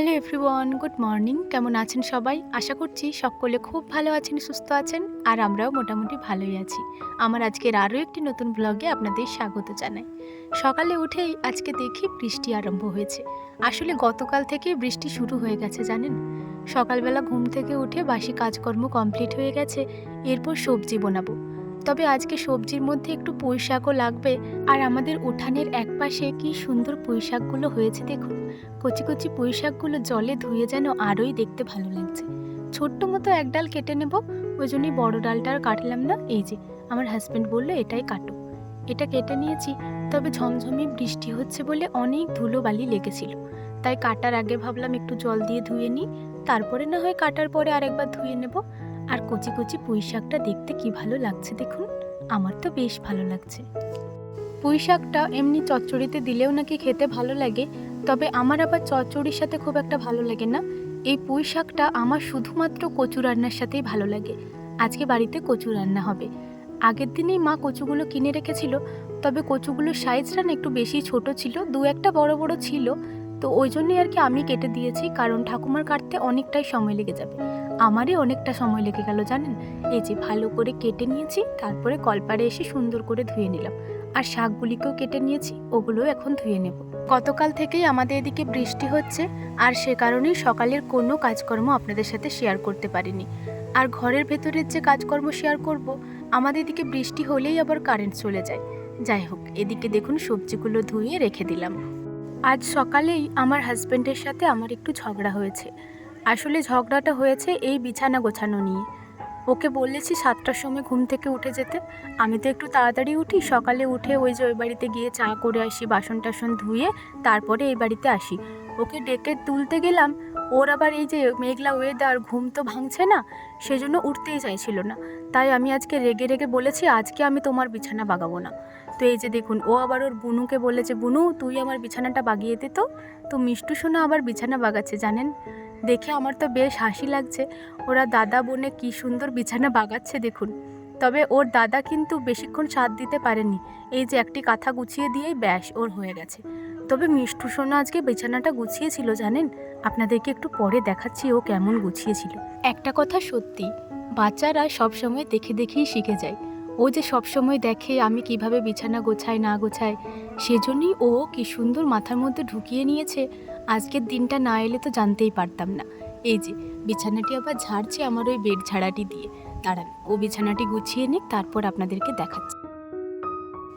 Hello everyone good morning কেমন আছেন সবাই? আশা করছি সকলে খুব ভালো আছেন, সুস্থ আছেন, আর আমরাও মোটামুটি ভালোই আছি। আমার আজকের আরও একটি নতুন ব্লগে আপনাদের স্বাগত জানাই। সকালে উঠেই আজকে দেখি বৃষ্টি আরম্ভ হয়েছে। আসলে গতকাল থেকেই বৃষ্টি শুরু হয়ে গেছে, জানেন? সকালবেলা ঘুম থেকে উঠে বাসি কাজকর্ম কমপ্লিট হয়ে গেছে, এরপর সবজি বানাবো। তবে আজকে সবজির মধ্যে একটু পুঁই শাকও লাগবে। আর আমাদের উঠানের একপাশে কি সুন্দর পুঁই শাকগুলো হয়েছে দেখুন। কচি কচি পুঁই শাকগুলো জলে ধুয়ে যেন আরোই দেখতে ভালো লাগছে। ছোট্ট মতো এক ডাল কেটে নেব, ওই জন্যই বড় ডালটা আর কাটলাম না। এই যে, আমার হাজব্যান্ড বলল এটাই কাটো। এটা কেটে নিয়েছি, তবে ঝমঝমি বৃষ্টি হচ্ছে বলে অনেক ধুলো বালি লেগেছিল। তাই কাটার আগে ভাবলাম একটু জল দিয়ে ধুয়ে নিই, তারপরে না হয় কাটার পরে আরেকবার ধুয়ে নেব। আর কচি কচি পুঁই শাকটা দেখতে কি ভালো লাগছে দেখুন? আমার তো বেশ ভালো লাগছে। পুঁই শাকটা এমনি চচ্চড়িতে দিলেও নাকি খেতে ভালো লাগে, তবে আমার আবার চচ্চড়ির সাথে খুব একটা ভালো লাগে না। এই পুঁই শাকটা আমার শুধুমাত্র কচু রান্নার সাথেই ভালো লাগে। আজকে বাড়িতে কচু রান্না হবে। আগের দিনেই মা কচুগুলো কিনে রেখেছিল, তবে কচুগুলোর সাইজটা না একটু বেশি ছোট ছিল, দু একটা বড় বড় ছিল। তো ওই জন্যই আর কি আমি কেটে দিয়েছি, কারণ ঠাকুমার কাটতে অনেকটাই সময় লেগে যাবে। আমারই অনেকটা সময় লেগে গেল, জানেন? এই যে ভালো করে কেটে নিয়েছি, তারপরে কলপারে এসে সুন্দর করে ধুয়ে নিলাম। আর শাকগুলিকেও কেটে নিয়েছি, ওগুলোও এখন ধুয়ে নেব। গতকাল থেকেই আমাদের এদিকে বৃষ্টি হচ্ছে, আর সে কারণেই সকালের কোনো কাজকর্ম আপনাদের সাথে শেয়ার করতে পারিনি। আর ঘরের ভেতরের যে কাজকর্ম শেয়ার করব, আমাদের এদিকে বৃষ্টি হলেই আবার কারেন্ট চলে যায়। যাই হোক, এদিকে দেখুন সবজিগুলো ধুয়ে রেখে দিলাম। আজ সকালেই আমার হাজব্যান্ডের সাথে আমার একটু ঝগড়া হয়েছে। আসলে ঝগড়াটা হয়েছে এই বিছানা গোছানো নিয়ে। ওকে বলেছি সাতটার সময় ঘুম থেকে উঠে যেতে। আমি তো একটু তাড়াতাড়ি উঠি, সকালে উঠে ওই যে ওই বাড়িতে গিয়ে চা করে আসি বাসন টাসন ধুয়ে তারপরে এই বাড়িতে আসি। ওকে ডেকে তুলতে গেলাম, ওর আবার এই যে মেঘলা ওয়েদার ঘুম তো ভাঙছে না, সেজন্য উঠতেই চাইছিল না। তাই আমি আজকে রেগে রেগে বলেছি, আজকে আমি তোমার বিছানা বাগাবো না। তো এই যে দেখুন, ও আবার ওর বুনুকে বলেছে, বুনু, তুই আমার বিছানাটা বাগিয়ে দে তো। তো মিষ্টু সোনা আবার বিছানা বাগাচ্ছে, জানেন? দেখে আমার তো বেশ হাসি লাগছে। ওরা দাদা বোনে কি সুন্দর বিছানা বাগাচ্ছে দেখুন। তবে ওর দাদা কিন্তু বেশিক্ষণ সাথ দিতে পারেনি। এই যে একটি কাঁথা গুছিয়ে দিয়েই ব্যাস, ওর হয়ে গেছে। তবে মিষ্টু সোনা আজকে বিছানাটা গুছিয়েছিল জানেন? আপনাদেরকে একটু পরে দেখাচ্ছি ও কেমন গুছিয়েছিল। একটা কথা সত্যি, বাচ্চারা সবসময় দেখে দেখেই শিখে যায়। ও যে সবসময় দেখে আমি কীভাবে বিছানা গোছাই না গোছাই, সেজন্যই ও কি সুন্দর মাথার মধ্যে ঢুকিয়ে নিয়েছে। আজকের দিনটা না এলে তো জানতেই পারতাম না। এই যে, বিছানাটি আবার ঝাড়ছে আমার ওই বেড ঝাড়াটি দিয়ে। দাঁড়ান, ও বিছানাটি গুছিয়ে নিক, তারপর আপনাদেরকে দেখাচ্ছি।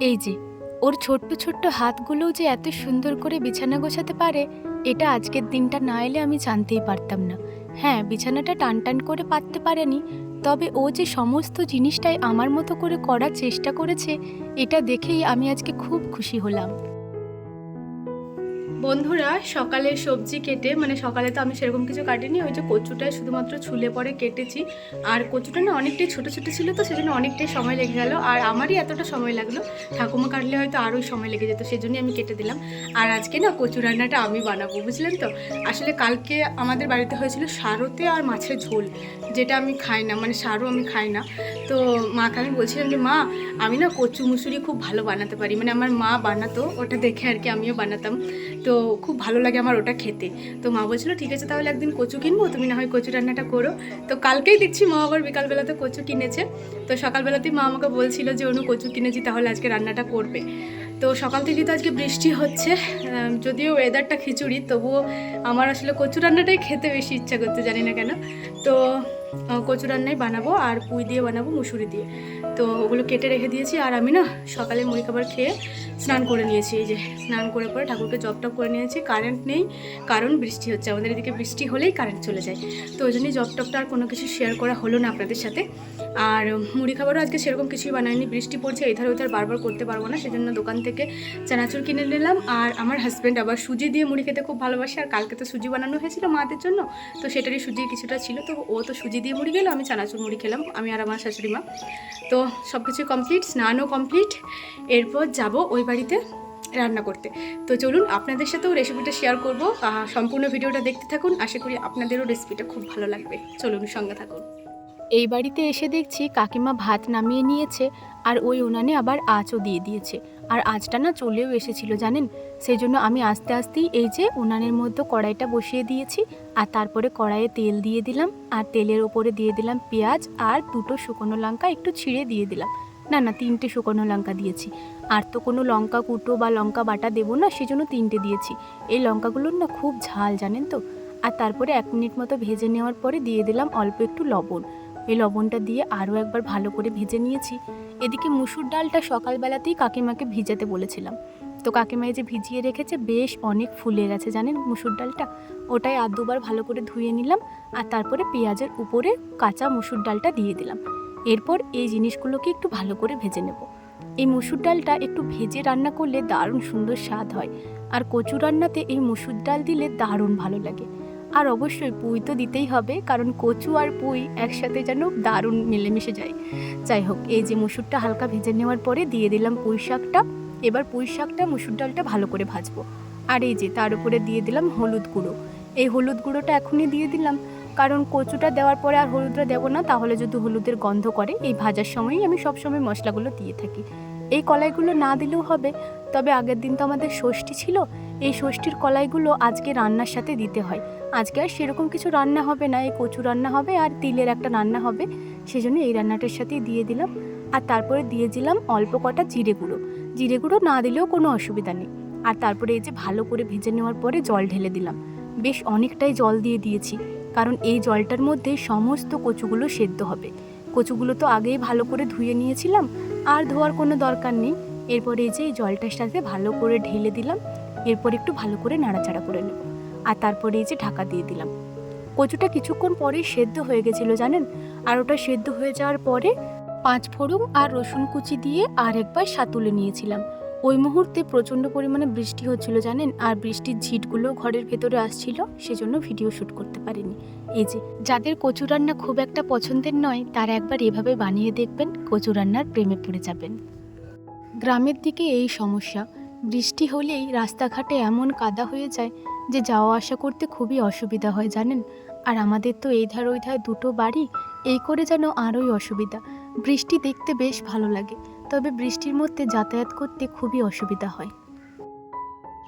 এই যে, ওর ছোট্ট ছোট্ট হাতগুলোও যে এত সুন্দর করে বিছানা গোছাতে পারে, এটা আজকের দিনটা না এলে আমি জানতেই পারতাম না। হ্যাঁ বিছানাটা টান টান করে পাততে পারেনি, তবে ও যে সমস্ত জিনিসটাই আমার মতো করে করার চেষ্টা করেছে, এটা দেখেই আমি আজকে খুব খুশি হলাম। বন্ধুরা, সকালে সবজি কেটে মানে সকালে তো আমি সেরকম কিছু কাটিনি, ওই যে কচুটাই শুধুমাত্র ছুলে পরে কেটেছি। আর কচুটা না অনেকটাই ছোটো ছোটো ছিল তো, সেজন্য অনেকটাই সময় লেগে গেল। আর আমারই এতটা সময় লাগল, ঠাকুমা কাটলে হয়তো আরোই সময় লেগে যেত, সেজন্যই আমি কেটে দিলাম। আর আজকে না কচু রান্নাটা আমি বানাবো, বুঝলেন তো? আসলে কালকে আমাদের বাড়িতে হয়েছিল সারোতে আর মাছের ঝোল, যেটা আমি খাই না মানে সারও আমি খাই না। তো মাকে আমি বলছিলাম যে, মা, আমি না কচু মুসুরি খুব ভালো বানাতে পারি। মানে আমার মা বানাতো, ওটা দেখে আর কি আমিও বানাতাম। তো খুব ভালো লাগে আমার ওটা খেতে। তো মা বলছিল, ঠিক আছে, তাহলে একদিন কচু কিনবো, তুমি না হয় কচু রান্নাটা করো। তো কালকেই দেখছি মা আবার বিকালবেলাতে কচু কিনেছে। তো সকালবেলাতেই মা আমাকে বলছিল যে, অনু, কচু কিনেছি, তাহলে আজকে রান্নাটা করবে। তো সকাল থেকে তো আজকে বৃষ্টি হচ্ছে। যদিও ওয়েদারটা খিচুড়ি, তবুও আমার আসলে কচু রান্নাটাই খেতে বেশি ইচ্ছা করতে জানি না কেন। তো কচু রান্নাই বানাবো আর পুঁই দিয়ে বানাবো মুসুরি দিয়ে। তো ওগুলো কেটে রেখে দিয়েছি আর আমি না সকালে মুড়ি খাবার খেয়ে স্নান করে নিয়েছি। এই যে স্নান করে পরে ঠাকুরকে জপ টপ করে নিয়েছি। কারেন্ট নেই, কারণ বৃষ্টি হচ্ছে। আমাদের এদিকে বৃষ্টি হলেই কারেন্ট চলে যায়। তো ওই জন্যই জপ টপটা আর কোনো কিছু শেয়ার করা হলো না আপনাদের সাথে। আর মুড়ি খাবারও আজকে সেরকম কিছুই বানায়নি বৃষ্টি পড়ছে, এধার ওধার বারবার করতে পারব না। সেজন্য দোকান থেকে চানাচুর কিনে নিলাম। আর আমার হাজব্যান্ড আবার সুজি দিয়ে মুড়ি খেতে খুব ভালোবাসে। আর কালকে তো সুজি বানানো হয়েছিল মাদের জন্য। তো সেটারই সুজি কিছুটা ছিল। তো ও তো সুজি দিয়ে মুড়ি গেলো, আমি চানাচুর মুড়ি খেলাম, আমি আর আমার শাশুড়ি মা। তো সব কিছু কমপ্লিট স্নানও কমপ্লিট এরপর যাব ওই বাড়িতে রান্না করতে। তো চলুন আপনাদের সাথেও রেসিপিটা শেয়ার করব সম্পূর্ণ ভিডিওটা দেখতে থাকুন, আশা করি আপনাদেরও রেসিপিটা খুব ভালো লাগবে। চলুন সঙ্গে থাকুন। এই বাড়িতে এসে দেখছি কাকিমা ভাত নামিয়ে নিয়েছে, আর ওই উনানে আবার আঁচও দিয়ে দিয়েছে। আর আজটা না চলেও এসেছিল, জানেন? সেই জন্য আমি আস্তে আস্তেই এই যে উনানের মধ্যে কড়াইটা বসিয়ে দিয়েছি, আর তারপরে কড়াইয়ে তেল দিয়ে দিলাম, আর তেলের ওপরে দিয়ে দিলাম পেঁয়াজ, আর দুটো শুকনো লঙ্কা একটু ছিঁড়ে দিয়ে দিলাম। না না, তিনটে শুকনো লঙ্কা দিয়েছি। আর তো কোনো লঙ্কা কুটো বা লঙ্কা বাটা দেবো না, সেজন্য তিনটে দিয়েছি। এই লঙ্কাগুলোর না খুব ঝাল, জানেন তো? আর তারপরে এক মিনিট মতো ভেজে নেওয়ার পরে দিয়ে দিলাম অল্প একটু লবণ। এই লবণটা দিয়ে আরও একবার ভালো করে ভেজে নিয়েছি। এদিকে মুসুর ডালটা সকালবেলাতেই কাকিমাকে ভিজাতে বলেছিলাম। তো কাকিমা যে ভিজিয়ে রেখেছে, বেশ অনেক ফুলে গেছে জানেন মুসুর ডালটা। ওটাই আর দুবার ভালো করে ধুয়ে নিলাম আর তারপরে পেঁয়াজের উপরে কাঁচা মুসুর ডালটা দিয়ে দিলাম। এরপর এই জিনিসগুলোকে একটু ভালো করে ভেজে নেব। এই মুসুর ডালটা একটু ভেজে রান্না করলে দারুণ সুন্দর স্বাদ হয়। আর কচু রান্নাতে এই মুসুর ডাল দিলে দারুণ ভালো লাগে। আর অবশ্যই পুঁই তো দিতেই হবে, কারণ কচু আর পুঁই একসাথে যেন দারুণ মিলেমিশে যায়। যাই হোক, এই যে মুসুরটা হালকা ভেজে নেওয়ার পরে দিয়ে দিলাম পুঁই শাকটা। এবার পুঁই শাকটা, মুসুর ডালটা ভালো করে ভাজবো। আর এই যে তার উপরে দিয়ে দিলাম হলুদ গুঁড়ো। এই হলুদ গুঁড়োটা এখনই দিয়ে দিলাম। কারণ কচুটা দেওয়ার পরে আর হলুদটা দেবো না, তাহলে যদি হলুদের গন্ধ করে, এই ভাজার সময়ই আমি সবসময় মশলাগুলো দিয়ে থাকি। এই কলাইগুলো না দিলেও হবে তবে আগের দিন তো আমাদের ষষ্ঠী ছিল। এই ষষ্ঠীর কলাইগুলো আজকে রান্নার সাথে দিতে হয়। আজকে আর সেরকম কিছু রান্না হবে না, এই কচু রান্না হবে আর তিলের একটা রান্না হবে। সেজন্য এই রান্নাটার সাথেই দিয়ে দিলাম। আর তারপরে দিয়ে দিলাম অল্প কটা জিরে গুঁড়ো। জিরে গুঁড়ো না দিলেও কোনো অসুবিধা নেই। আর তারপরে এই যে ভালো করে ভেজে নেওয়ার পরে জল ঢেলে দিলাম। বেশ অনেকটাই জল দিয়ে দিয়েছি। কারণ এই জলটার মধ্যে সমস্ত কচুগুলো সেদ্ধ হবে। কচুগুলো তো আগেই ভালো করে ধুয়ে নিয়েছিলাম। আর ধোয়ার কোনো দরকার নেই। এরপরে এই যে এই জলটার সাথে ভালো করে ঢেলে দিলাম, এরপর একটু ভালো করে নাড়াচাড়া করে নেব। আর তারপরে এই যে ঢাকা দিয়ে দিলাম। কচুটা কিছুক্ষণ পরে সেদ্ধ হয়ে গেছিল জানেন? আর ওটা সেদ্ধ হয়ে যাওয়ার পরে পাঁচ ফোড়ন আর রসুন কুচি দিয়ে আর একবার সাতুলে নিয়েছিলাম। ওই মুহূর্তে প্রচণ্ড পরিমাণে বৃষ্টি হচ্ছিল জানেন? আর বৃষ্টির ঝিটগুলো ঘরের ভেতরে আসছিল, সেজন্য ভিডিও শ্যুট করতে পারিনি। এই যে, যাদের কচু রান্না খুব একটা পছন্দের নয়, তারা একবার এভাবে বানিয়ে দেখবেন, কচু রান্নার প্রেমে পড়ে যাবেন। গ্রামের দিকে এই সমস্যা। বৃষ্টি হলেই রাস্তাঘাটে এমন কাদা হয়ে যায় যে যাওয়া আসা করতে খুবই অসুবিধা হয়, জানেন? আর আমাদের তো এই ধার ওই ধার দুটো বাড়ি, এই করে যেন আরোই অসুবিধা। বৃষ্টি দেখতে বেশ ভালো লাগে, তবে বৃষ্টির মধ্যে যাতায়াত করতে খুবই অসুবিধা হয়।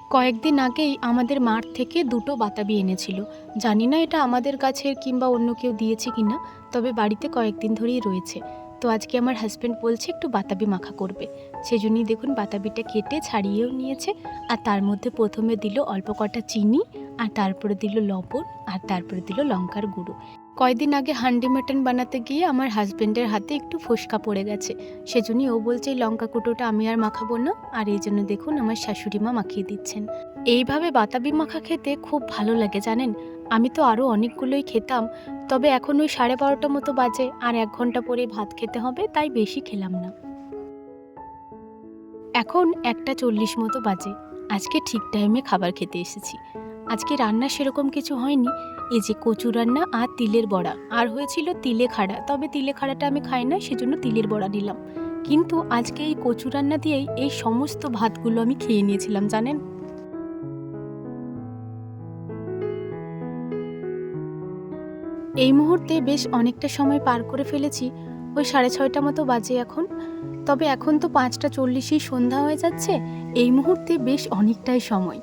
কয়েকদিন আগেই আমাদের মাঠ থেকে দুটো বাতাবি এনেছিল। জানি না এটা আমাদের গাছের কিংবা অন্য কেউ দিয়েছে কিনা, তবে বাড়িতে কয়েকদিন ধরেই রয়েছে। তো আজকে আমার হাজব্যান্ড বলছে একটু বাতাবি মাখা করবে। সেজন্যই দেখুন বাতাবিটা কেটে ছাড়িয়েও নিয়েছে। আর তার মধ্যে প্রথমে দিল অল্প কটা চিনি, আর তারপরে দিল লবণ, আর তারপরে দিল লঙ্কার গুঁড়ো। কয়দিন আগে হান্ডি মাটন বানাতে গিয়ে আমার হাজব্যান্ডের হাতে একটু ফোসকা পড়ে গেছে। সেজন্যই ও বলছে, এই লঙ্কা কুটোটা আমি আর মাখাবো না। আর এই জন্য দেখুন আমার শাশুড়ি মা মাখিয়ে দিচ্ছেন। এইভাবে বাতাবি মাখা খেতে খুব ভালো লাগে, জানেন? আমি তো আরও অনেকগুলোই খেতাম, তবে এখন ওই সাড়ে বারোটা মতো বাজে, আর এক ঘণ্টা পরে ভাত খেতে হবে, তাই বেশি খেলাম না। এখন একটা চল্লিশ মতো বাজে, আজকে ঠিক টাইমে খাবার খেতে এসেছি। আজকে রান্না সেরকম কিছু হয়নি, এই যে কচু রান্না আর তিলের বড়া, আর হয়েছিল তিলে খাড়া, তবে তিলে খাড়াটা আমি খাই না, সেজন্য তিলের বড়া নিলাম। কিন্তু আজকে এই কচু রান্না দিয়েই এই সমস্ত ভাতগুলো আমি খেয়ে নিয়েছিলাম, জানেন? এই মুহূর্তে বেশ অনেকটা সময় পার করে ফেলেছি, ওই সাড়ে ছয়টা মতো বাজে এখন। তবে এখন তো পাঁচটা চল্লিশেই সন্ধ্যা হয়ে যাচ্ছে, এই মুহূর্তে বেশ অনেকটাই সময়।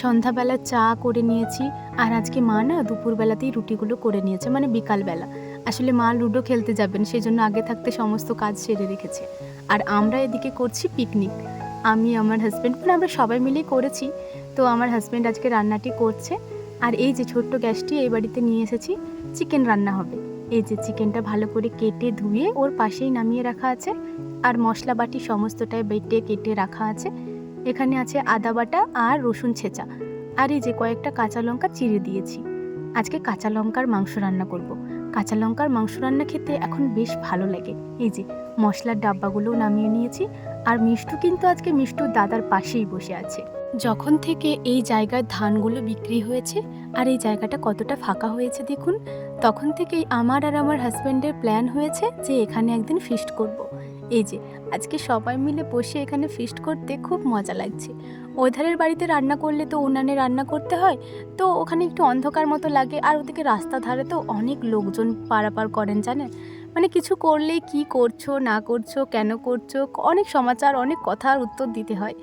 সন্ধ্যাবেলা চা করে নিয়েছি, আর আজকে মা না দুপুরবেলাতেই রুটিগুলো করে নিয়েছে মানে বিকালবেলা। আসলে মা লুডো খেলতে যাবেন সেই জন্য আগে থাকতে সমস্ত কাজ সেরে রেখেছে। আর আমরা এদিকে করছি পিকনিক। আমি, আমার হাজব্যান্ড মানে আমরা সবাই মিলেই করেছি। তো আমার হাজব্যান্ড আজকে রান্নাটি করছে, আর এই যে ছোট্ট গ্যাসটি এই বাড়িতে নিয়ে এসেছি চিকেন রান্না হবে। এই যে চিকেনটা ভালো করে কেটে ধুয়ে ওর পাশেই নামিয়ে রাখা আছে আর মশলা বাটি সমস্তটাই বেটে কেটে রাখা আছে। এখানে আছে আদা বাটা আর রসুন ছেঁচা। আর এই যে কয়েকটা কাঁচা লঙ্কা চিড়ে দিয়েছি। আজকে কাঁচা লঙ্কার মাংস রান্না করব। কাঁচা লঙ্কার মাংস রান্না খেতে এখন বেশ ভালো লাগে। এই যে মশলার ডাব্বাগুলোও নামিয়ে নিয়েছি। আর মিষ্টু কিন্তু আজকে মিষ্টুর দাদার পাশেই বসে আছে। যখন থেকে এই জায়গার ধানগুলো বিক্রি হয়েছে আর এই জায়গাটা কতটা ফাঁকা হয়েছে দেখুন, তখন থেকেই আমার আর আমার হাজব্যান্ডের প্ল্যান হয়েছে যে এখানে একদিন ফিস্ট করব। এই যে, আজকে সবাই মিলে বসে এখানে ফিস্ট করতে খুব মজা লাগছে ওধারের বাড়িতে রান্না করলে তো উনানে রান্না করতে হয়, তো ওখানে একটু অন্ধকার মতো লাগে আর ওদিকে রাস্তা ধারে তো অনেক লোকজন পারাপার করেন জানেন মানে কিছু করলে কি করছ, না করছ, কেন করছ অনেক সমাচার, অনেক কথার উত্তর দিতে হয়।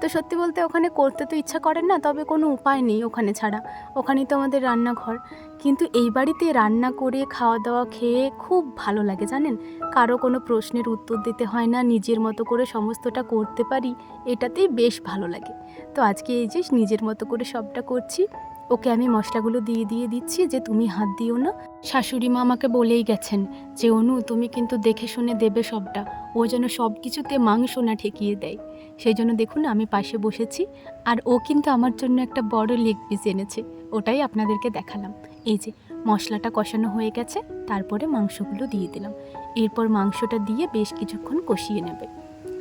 তো সত্যি বলতে ওখানে করতে তো ইচ্ছা করেন না, তবে কোনো উপায় নেই ওখানে ছাড়া। ওখানেই তো আমাদের রান্নাঘর। কিন্তু এই বাড়িতে রান্না করে খাওয়া দাওয়া খেয়ে খুব ভালো লাগে জানেন? কারও কোনো প্রশ্নের উত্তর দিতে হয় না, নিজের মতো করে সমস্তটা করতে পারি, এটাতেই বেশ ভালো লাগে। তো আজকে এই যে নিজের মতো করে সবটা করছি। ওকে আমি মশলাগুলো দিয়ে দিয়ে দিচ্ছি যে তুমি হাত দিও না। শাশুড়ি মা আমাকে বলেই গেছেন যে, অনু, তুমি কিন্তু দেখে শুনে দেবে সবটা। ও যেন সব কিছুতে মাংস না ঠেকিয়ে দেয়। সেই জন্য দেখুন, আমি পাশে বসেছি। আর ও কিন্তু আমার জন্য একটা বড় লেগ পিস এনেছে। ওটাই আপনাদেরকে দেখালাম। এই যে, মশলাটা কষানো হয়ে গেছে। তারপরে মাংসগুলো দিয়ে দিলাম। এরপর মাংসটা দিয়ে বেশ কিছুক্ষণ কষিয়ে নেবে।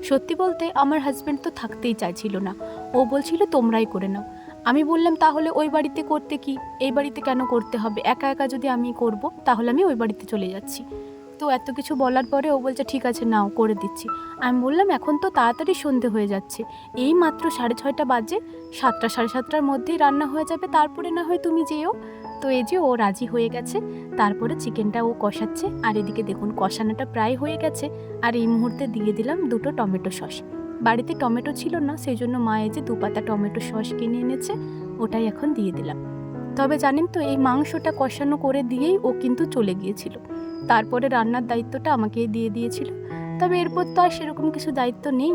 সত্যি বলতে, আমার হাজব্যান্ড তো থাকতেই চাইছিল না। ও বলছিল, তোমরাই করে নাও। আমি বললাম, তাহলে ওই বাড়িতে করতে কি? এই বাড়িতে কেন করতে হবে? একা একা যদি আমি করব, তাহলে আমি ওই বাড়িতে চলে যাচ্ছি। তো এত কিছু বলার পরে ও বলছে, ঠিক আছে, নাও, করে দিচ্ছি। আমি বললাম, এখন তো তাড়াতাড়ি সন্ধে হয়ে যাচ্ছে। এই মাত্র সাড়ে ছয়টা বাজে, সাতটা, সাড়ে সাতটার মধ্যেই রান্না হয়ে যাবে। তারপরে না হয় তুমি যেও। তো এই যে ও রাজি হয়ে গেছে। তারপরে চিকেনটা ও কষাচ্ছে। আর এদিকে দেখুন, কষানোটা প্রায় হয়ে গেছে। আর এই মুহূর্তে দিয়ে দিলাম দুটো টমেটো সস। বাড়িতে টমেটো ছিল না সেই জন্য মা এই যে দু পাতা টমেটো সস কিনে এনেছে, ওটাই এখন দিয়ে দিলাম। তবে জানেন তো, এই মাংসটা কষানো করে দিয়েই ও কিন্তু চলে গিয়েছিল। তারপরে রান্নার দায়িত্বটা আমাকেই দিয়ে দিয়েছিল। তবে এরপর তো আর সেরকম কিছু দায়িত্ব নেই।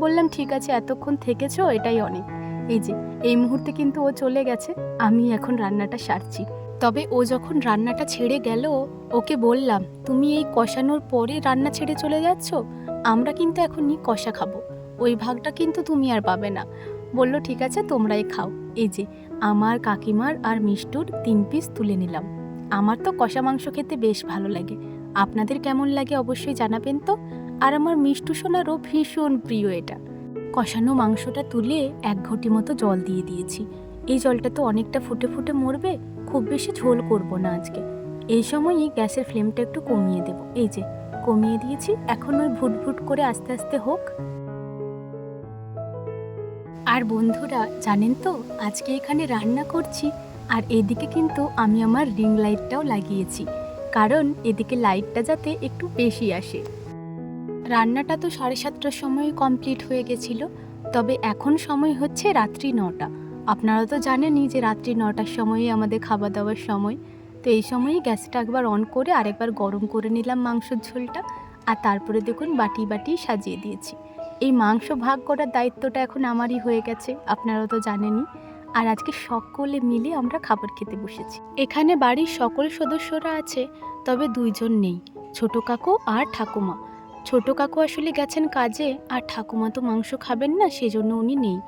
বললাম, ঠিক আছে, এতক্ষণ থেকেছো, এটাই অনেক। এই যে, এই মুহূর্তে কিন্তু ও চলে গেছে, আমি এখন রান্নাটা সারছি। তবে ও যখন রান্নাটা ছেড়ে গেল, ওকে বললাম, তুমি এই কষানোর পরে রান্না ছেড়ে চলে যাচ্ছ? আমরা কিন্তু এখনই কষা খাব। ওই ভাগটা কিন্তু তুমি আর পাবে না। বলল, ঠিক আছে, তোমরাই খাও। এই যে, আমার কাকিমার আর মিষ্টুর তিন পিস তুলে নিলাম। আমার তো কষা মাংস খেতে বেশ ভালো লাগে। আপনাদের কেমন লাগে অবশ্যই জানাবেন তো? আর আমার মিষ্টু সোনারও ভীষণ প্রিয় এটা। কষানো মাংসটা তুলে এক ঘটি মতো জল দিয়ে দিয়েছি। এই জলটা তো অনেকটা ফুটে ফুটে মরবে, খুব বেশি ঝোল করব না আজকে। এই সময়ই গ্যাসের ফ্লেমটা একটু কমিয়ে দেব। এই যে, কমিয়ে দিয়েছি, এখন ওই ভুট ভুট করে আস্তে আস্তে হোক। আর বন্ধুরা, জানেন তো, আজকে এখানে রান্না করছি, আর এদিকে কিন্তু আমি আমার রিং লাইটটাও লাগিয়েছি, কারণ এদিকে লাইটটা যাতে একটু বেশি আসে। রান্নাটা তো সাড়ে সাতটার সময় কমপ্লিট হয়ে গেছিল, তবে এখন সময় হচ্ছে রাত্রি নটা। আপনারা তো জানেনই যে রাত্রি নটার সময়ই আমাদের খাওয়া দাওয়ার সময়, তো এই সময়ই গ্যাসটা একবার অন করে আরেকবার গরম করে নিলাম মাংসের ঝোলটা, আর তারপরে দেখুন বাটি বাটি সাজিয়ে দিয়েছি। এই মাংস ভাগ করার দায়িত্বটা এখন আমারই হয়ে গেছে আপনারা তো জানেনই। আর আজকে সকলে মিলে আমরা খাবার খেতে বসেছি। এখানে বাড়ির সকল সদস্যরা আছে, তবে দুইজন নেই, ছোট কাকু আর ঠাকুমা। ছোট কাকু আসলে গেছেন কাজে, আর ঠাকুমা তো মাংস খাবেন না, সেজন্য উনি নেই।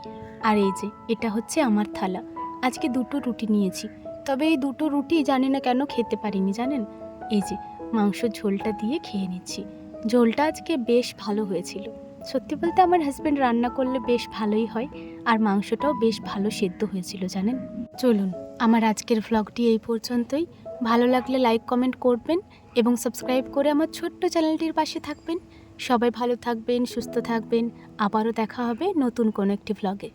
আর এই যে, এটা হচ্ছে আমার থালা। আজকে দুটো রুটি নিয়েছি, তবে এই দুটো রুটি জানি না কেন খেতে পারিনি, জানেন? এই যে মাংস ঝোলটা দিয়ে খেয়ে নিচ্ছি। ঝোলটা আজকে বেশ ভালো হয়েছিল। সত্যি বলতে আমার হাজব্যান্ড রান্না করলে বেশ ভালোই হয়, আর মাংসটাও বেশ ভালো সেদ্ধ হয়েছিল, জানেন? চলুন, আমার আজকের ভ্লগটি এই পর্যন্তই। ভালো লাগলে লাইক কমেন্ট করবেন এবং সাবস্ক্রাইব করে আমার ছোট্ট চ্যানেলটির পাশে থাকবেন। সবাই ভালো থাকবেন, সুস্থ থাকবেন। আবারও দেখা হবে নতুন কোনো একটি ভ্লগে